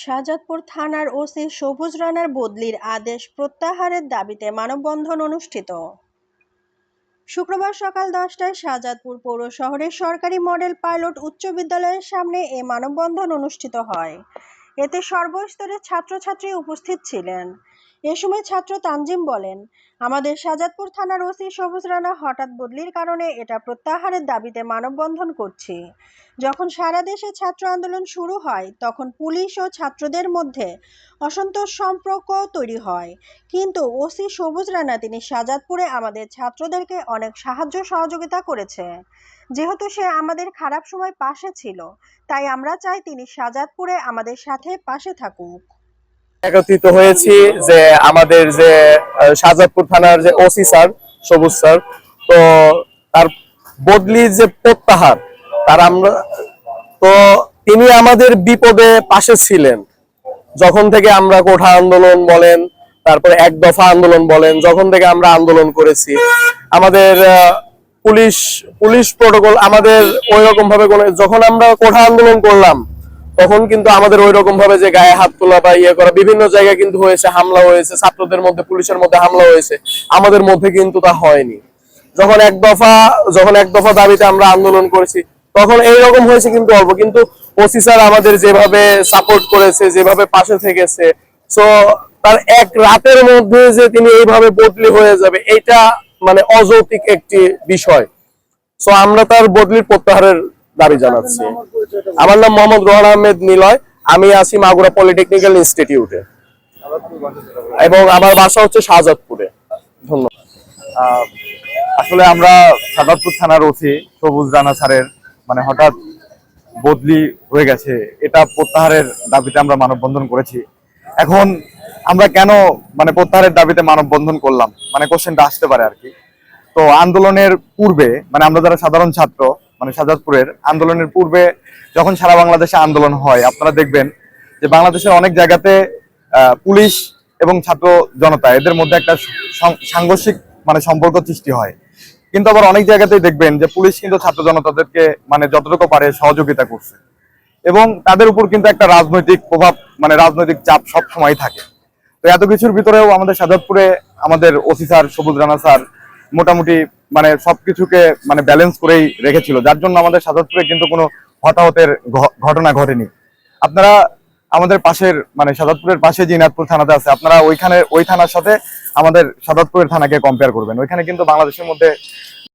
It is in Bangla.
শাহজাদপুর থানার ওসি সবুজ রানার বদলির আদেশ প্রত্যাহারের দাবিতে মানববন্ধন অনুষ্ঠিত। শুক্রবার সকাল দশটায় শাহজাদপুর পৌর শহরের সরকারি মডেল পাইলট উচ্চ বিদ্যালয়ের সামনে এ মানববন্ধন অনুষ্ঠিত হয়। এতে সর্বস্তরের ছাত্রছাত্রী উপস্থিত ছিলেন। এ সময় ছাত্র তানজিম বলেন আমাদের শাহজাদপুর থানার ওসি সবুজ রানা হঠাৎ বদলির কারণে এটা প্রত্যাহারের দাবিতে মানববন্ধন করছি। যখন সারা দেশে ছাত্র আন্দোলন শুরু হয়, তখন পুলিশ ও ছাত্রদের মধ্যে অসন্তোষ সম্পর্ক তৈরি হয়। কিন্তু ওসি সবুজ রানা তিনি শাহজাদপুরে আমাদের ছাত্রদেরকে অনেক সাহায্য সহযোগিতা করেছে। যেহেতু সে আমাদের খারাপ সময় পাশে ছিল, তাই আমরা চাই তিনি শাহজাদপুরে আমাদের সাথে পাশে থাকুক। একত্রিত হয়েছি যে আমাদের যে আহ, শাহজাদপুর থানার যে ওসি স্যার সবুজ স্যার তো তার বদলি যে প্রত্যাহার তার আমরা তো তিনি আমাদের বিপদে পাশে ছিলেন। যখন থেকে আমরা কোঠা আন্দোলন বলেন তারপরে এক দফা আন্দোলন বলেন যখন থেকে আমরা আন্দোলন করেছি আমাদের পুলিশ পুলিশ প্রোটোকল আমাদের ওই রকম ভাবে যখন আমরা কোঠা আন্দোলন করলাম তখন কিন্তু আমাদের ওই রকম ভাবে যে গায়ে হাত তোলা বা ইয়ে করা বিভিন্ন জায়গায় কিন্তু হয়েছে, হামলা হয়েছে, ছাত্রদের মধ্যে, পুলিশের মধ্যে হামলা হয়েছে। আমাদের মধ্যে কিন্তু তা হয়নি। যখন এক দফা, যখন এক দফা দাবিতে আমরা আন্দোলন করেছি, তখন এই রকম হয়েছে কিন্তু অল্প। কিন্তু ওসি স্যার আমাদের যেভাবে সাপোর্ট করেছে, যেভাবে পাশে থেকেছে সো তার এক রাতের মধ্যে যে তিনি এইভাবে বদলি হয়ে যাবে এটা মানে অযৌক্তিক একটি বিষয়। সো আমরা তার বদলির প্রত্যাহারের দাবি জানাচ্ছি। আমার নাম মোহাম্মদ রোহান আহমেদ নিলয়। আমি আছি মাগুরা পলিটেকনিক্যাল ইনস্টিটিউটে। এবং আমার বাসা হচ্ছে শাহজাদপুরে। ধন্যবাদ। আহ, আসলে আমরা সাদাতপুর থানার ওসি সবুজ রানা স্যারের মানে হঠাৎ বদলি হয়ে গেছে এটা প্রত্যাহারের দাবিতে আমরা মানববন্ধন করেছি। এখন আমরা কেন মানে প্রত্যাহারের দাবিতে মানববন্ধন করলাম? মানে কোশ্চেনটা আসতে পারে আর কি। তো আন্দোলনের পূর্বে মানে আমরা যারা সাধারণ ছাত্র মানে সাজাদপুরের আন্দোলনের পূর্বে যখন সারা বাংলাদেশে আন্দোলন হয়, আপনারা দেখবেন যে বাংলাদেশের অনেক জায়গাতে পুলিশ এবং ছাত্র জনতা এদের মধ্যে একটা সাংঘর্ষিক মানে সম্পর্ক সৃষ্টি হয়। কিন্তু আবার অনেক জায়গাতেই দেখবেন যে পুলিশ কিন্তু ছাত্র জনতাদেরকে মানে যতটুকু পারে সহযোগিতা করছে। এবং তাদের উপর কিন্তু একটা রাজনৈতিক প্রভাব মানে রাজনৈতিক চাপ সব সময় থাকে। তো এত কিছুর ভিতরেও আমাদের সাজাদপুরে আমাদের ওসি স্যার সবুজ রানা স্যার মোটামুটি মানে সবকিছুকে মানে ব্যালেন্স করেই রেখেছিল। যার জন্য আমাদের সাজাদপুরে কিন্তু কোনো হতাহতের ঘটনা ঘটেনি। আপনারা আমাদের পাশের মানে সাদাতপুরের পাশে যে ইনাদপুর থানাতে আছে, আপনারা ওইখানে ওই থানার সাথে আমাদের সাদাতপুরের থানাকে কম্পেয়ার করবেন। ওইখানে কিন্তু বাংলাদেশের মধ্যে